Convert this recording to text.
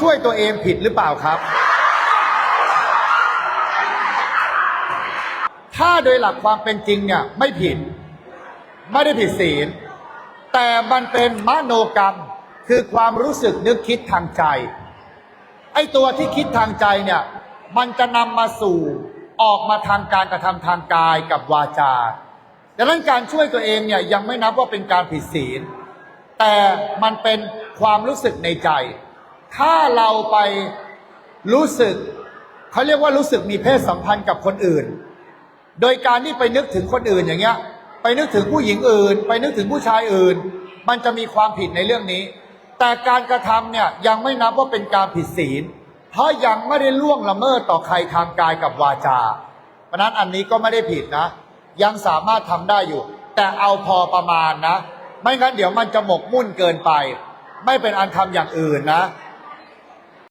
ช่วยตัวเองผิดหรือเปล่าครับ ถ้าโดยหลักความเป็นจริงเนี่ยไม่ผิด ไม่ได้ผิดศีล แต่มันเป็นมโนกรรม คือความรู้สึกนึกคิดทางใจ ไอ้ตัวที่คิดทางใจเนี่ยมันจะนำมาสู่ออกมาทางการกระทำทางกายกับวาจา ดังนั้นการช่วยตัวเองเนี่ยยังไม่นับว่าเป็นการผิดศีล แต่มันเป็นความรู้สึกในใจ ถ้าเราไปรู้สึกเขาเรียกว่ารู้สึกมีเพศสัมพันธ์กับคนอื่น โดยการที่ไปนึกถึงคนอื่นอย่างเงี้ย ไปนึกถึงผู้หญิงอื่น ไปนึกถึงผู้ชายอื่น มันจะมีความผิดในเรื่องนี้ แต่การกระทำเนี่ยยังไม่นับว่าเป็นการผิดศีล เพราะยังไม่ได้ล่วงละเมิดต่อใครทางกายกับวาจา เพราะนั้นอันนี้ก็ไม่ได้ผิดนะ ยังสามารถทำได้อยู่ แต่เอาพอประมาณนะ ไม่งั้นเดี๋ยวมันจะหมกมุ่นเกินไป ไม่เป็นอันทำอย่างอื่นนะ